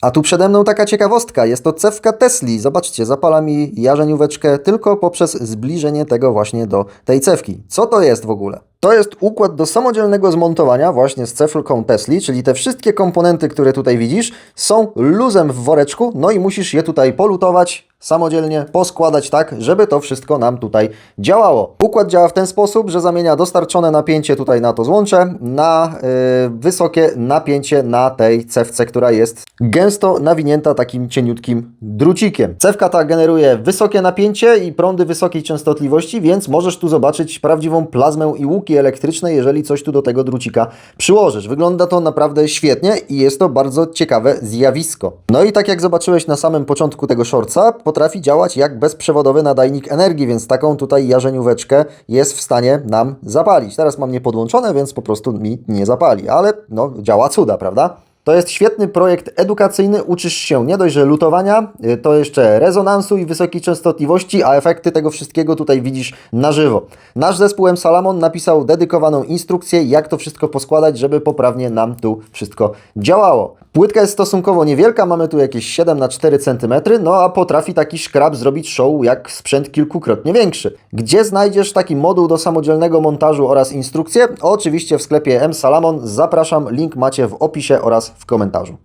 A tu przede mną taka ciekawostka, jest to cewka Tesli. Zobaczcie, zapala mi jarzenióweczkę tylko poprzez zbliżenie tego właśnie do tej cewki. Co to jest w ogóle? To jest układ do samodzielnego zmontowania właśnie z cewką Tesli, czyli te wszystkie komponenty, które tutaj widzisz, są luzem w woreczku, no i musisz je tutaj polutować, samodzielnie poskładać tak, żeby to wszystko nam tutaj działało. Układ działa w ten sposób, że zamienia dostarczone napięcie tutaj na to złącze na yy, wysokie napięcie na tej cewce, która jest gęsto nawinięta takim cieniutkim drucikiem. Cewka ta generuje wysokie napięcie i prądy wysokiej częstotliwości, więc możesz tu zobaczyć prawdziwą plazmę i łuki elektryczne, jeżeli coś tu do tego drucika przyłożysz. Wygląda to naprawdę świetnie i jest to bardzo ciekawe zjawisko. No i tak jak zobaczyłeś na samym początku tego shortsa, potrafi działać jak bezprzewodowy nadajnik energii, więc taką tutaj jarzenióweczkę jest w stanie nam zapalić. Teraz mam nie podłączone, więc po prostu mi nie zapali, ale no działa cuda, prawda? To jest świetny projekt edukacyjny, uczysz się nie dość, że lutowania, y, to jeszcze rezonansu i wysokiej częstotliwości, a efekty tego wszystkiego tutaj widzisz na żywo. Nasz zespół M Salamon napisał dedykowaną instrukcję, jak to wszystko poskładać, żeby poprawnie nam tu wszystko działało. Płytka jest stosunkowo niewielka, mamy tu jakieś 7 na 4 cm, no a potrafi taki szkrab zrobić show jak sprzęt kilkukrotnie większy. Gdzie znajdziesz taki moduł do samodzielnego montażu oraz instrukcję? Oczywiście w sklepie M Salamon. Zapraszam, link macie w opisie oraz w komentarzu.